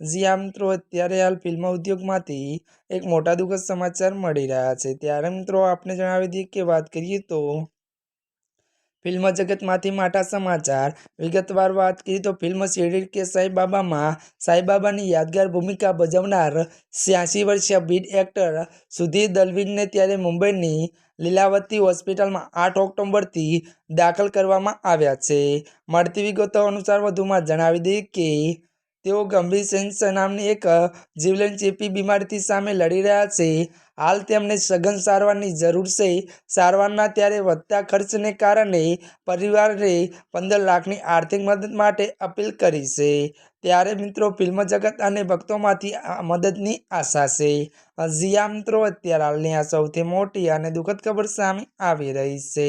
જીયા મિત્રો, અત્યારે હાલ ફિલ્મ ઉદ્યોગમાંથી એક મોટા દુઃખદ સમાચાર મળી રહ્યા છે. ત્યારે મિત્રો, આપને જણાવી દઈએ કે વાત કરીએ તો ફિલ્મ જગતમાંથી માટા સમાચાર. વિગતવાર વાત કરીએ તો ફિલ્મ શિરડી કે સાંઈબાબામાં સાંઈબાબાની યાદગાર ભૂમિકા ભજવનાર છ્યાસી વર્ષીય બીડ એક્ટર સુધીર દલવીરને ત્યારે મુંબઈની લીલાવતી હોસ્પિટલમાં આઠ ઓક્ટોબરથી દાખલ કરવામાં આવ્યા છે. મળતી વિગતો અનુસાર વધુમાં જણાવી દઈએ કે તેઓ ગંભીર સેન્સર નામની એક જીવલેણ ચેપી બીમારીથી સામે લડી રહ્યા છે. હાલ તેમને સઘન સારવારની જરૂર છે. સારવારના ત્યારે વધતા ખર્ચને કારણે પરિવારે પંદર લાખની આર્થિક મદદ માટે અપીલ કરી છે. ત્યારે મિત્રો, ફિલ્મ જગત અને ભક્તોમાંથી મદદની આશા છે. જીયા મિત્રો અત્યારે હાલની આ સૌથી મોટી અને દુઃખદ ખબર સામે આવી રહી છે.